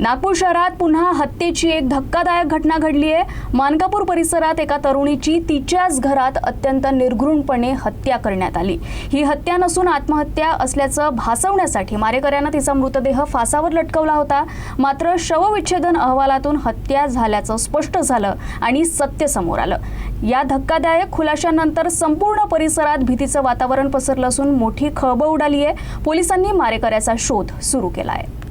नागपूर शहरात पुन्हा हत्येची एक धक्कादायक घटना घडली आहे. मानकापूर परिसरात एका तरुणीची तिच्याच घरात अत्यंत निर्घृणपणे हत्या करण्यात आली. ही हत्या नसून आत्महत्या असल्याचं भासवण्यासाठी मारेकऱ्यानं तिचा मृतदेह फासावर लटकवला होता. मात्र शवविच्छेदन अहवालातून हत्या झाल्याचं स्पष्ट झालं आणि सत्य समोर आलं. या धक्कादायक खुलाशानंतर संपूर्ण परिसरात भीतीचं वातावरण पसरलं असून मोठी खळबळ उडाली आहे. पोलिसांनी मारेकऱ्याचा शोध सुरू केला आहे.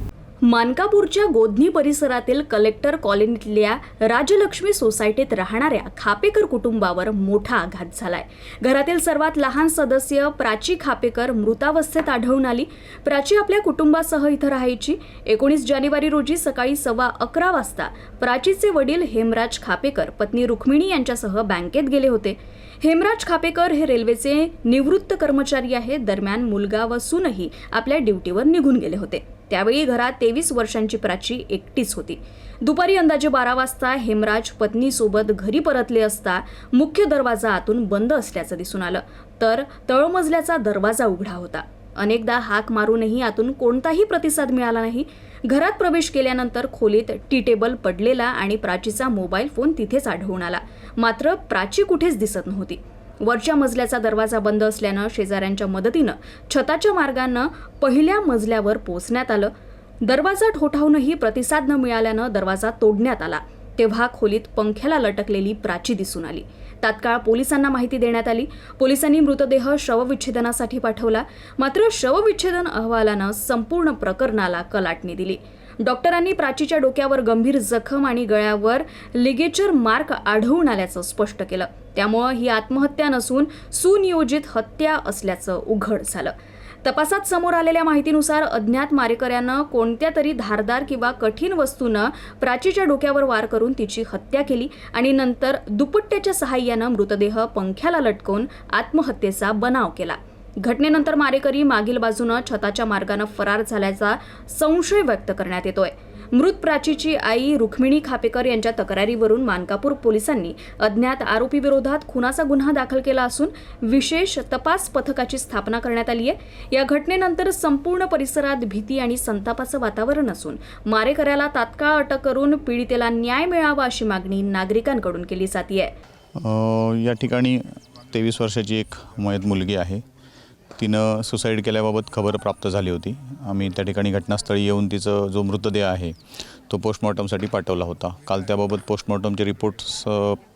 मानकापूरच्या गोधनी परिसरातील कलेक्टर कॉलनीतल्या राजलक्ष्मी सोसायटीत राहणाऱ्या खापेकर कुटुंबावर मोठा आघात झालाय. घरातील सर्वात लहान सदस्य प्राची खापेकर मृतावस्थेत आढळून आली. प्राची आपल्या कुटुंबासह इथं राहायची. एकोणीस जानेवारी रोजी सकाळी सव्वा अकरा वाजता प्राचीचे वडील हेमराज खापेकर पत्नी रुक्मिणी यांच्यासह बँकेत गेले होते. हेमराज खापेकर हे रेल्वेचे निवृत्त कर्मचारी आहेत. दरम्यान मुलगा व सूनही आपल्या ड्युटीवर निघून गेले होते. त्यावेळी घरात तेवीस वर्षांची प्राची एकटीच होती. दुपारी अंदाजे बारा वाजता हेमराज पत्नीसोबत घरी परतले असता मुख्य दरवाजा आतून बंद असल्याचं दिसून आलं. तर तळमजल्याचा दरवाजा उघडा होता. अनेकदा हाक मारूनही आतून कोणताही प्रतिसाद मिळाला नाही. घरात प्रवेश केल्यानंतर खोलीत टी टेबल पडलेला आणि प्राचीचा मोबाईल फोन तिथेच आढळून आला. मात्र प्राची कुठेच दिसत नव्हती. वरच्या मजल्याचा दरवाजा बंद असल्यानं शेजाऱ्यांच्या मदतीनं छताच्या मार्गानं पहिल्या मजल्यावर पोचण्यात आलं. दरवाजा ठोठावूनही प्रतिसाद न मिळाल्यानं दरवाजा तोडण्यात आला. तेव्हा खोलीत पंख्याला लटकलेली प्राची दिसून आली. तात्काळ पोलिसांना माहिती देण्यात आली. पोलिसांनी मृतदेह शवविच्छेदनासाठी पाठवला. मात्र शवविच्छेदन अहवालानं संपूर्ण प्रकरणाला कलाटणी दिली. डॉक्टरांनी प्राचीच्या डोक्यावर गंभीर जखम आणि गळ्यावर लिगेचर मार्क आढळून आल्याचं स्पष्ट केलं. त्यामुळं ही आत्महत्या नसून सुनियोजित हत्या असल्याचं उघड झालं. तपासात समोर आलेल्या माहितीनुसार अज्ञात मारेकऱ्यानं कोणत्या तरी धारदार किंवा कठीण वस्तूनं प्राचीच्या डोक्यावर वार करून तिची हत्या केली आणि नंतर दुपट्ट्याच्या सहाय्यानं मृतदेह पंख्याला लटकवून आत्महत्येचा बनाव केला. घटनेनंतर मारेकरी मागील बाजूनं छताच्या मार्गानं फरार झाल्याचा संशय व्यक्त करण्यात येतोय. मृत प्राचीची आई रुक्मिणी खापेकर यांच्या तक्रारीवरून मानकापूर पोलिसांनी अज्ञात आरोपी विरोधात खुनाचा गुन्हा दाखल केला असून विशेष तपास पथकाची स्थापना करण्यात आली आहे या घटनेनंतर संपूर्ण परिसरात भीती आणि संतापाचं वातावरण असून मारेकऱ्याला तात्काळ अटक करून पीडितेला न्याय मिळावा अशी मागणी नागरिकांकडून केली जाते या ठिकाणी तेवीस वर्षाची एक मयत मुलगी आहे. तिनं सुसाईड केल्याबाबत खबर प्राप्त झाली होती. आम्ही त्या ठिकाणी घटनास्थळी येऊन तिचं जो मृतदेह आहे तो पोस्टमॉर्टमसाठी पाठवला होता. काल त्याबाबत पोस्टमॉर्टमचे रिपोर्ट्स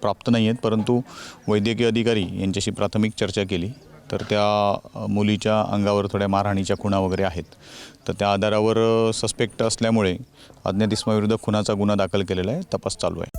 प्राप्त नाही आहेत परंतु वैद्यकीय अधिकारी यांच्याशी प्राथमिक चर्चा केली. तर त्या मुलीच्या अंगावर थोड्या मारहाणीच्या खुणा वगैरे आहेत. तर त्या आधारावर सस्पेक्ट असल्यामुळे अज्ञात इस्माविरुद्ध खुनाचा गुन्हा दाखल केलेला आहे. तपास चालू आहे.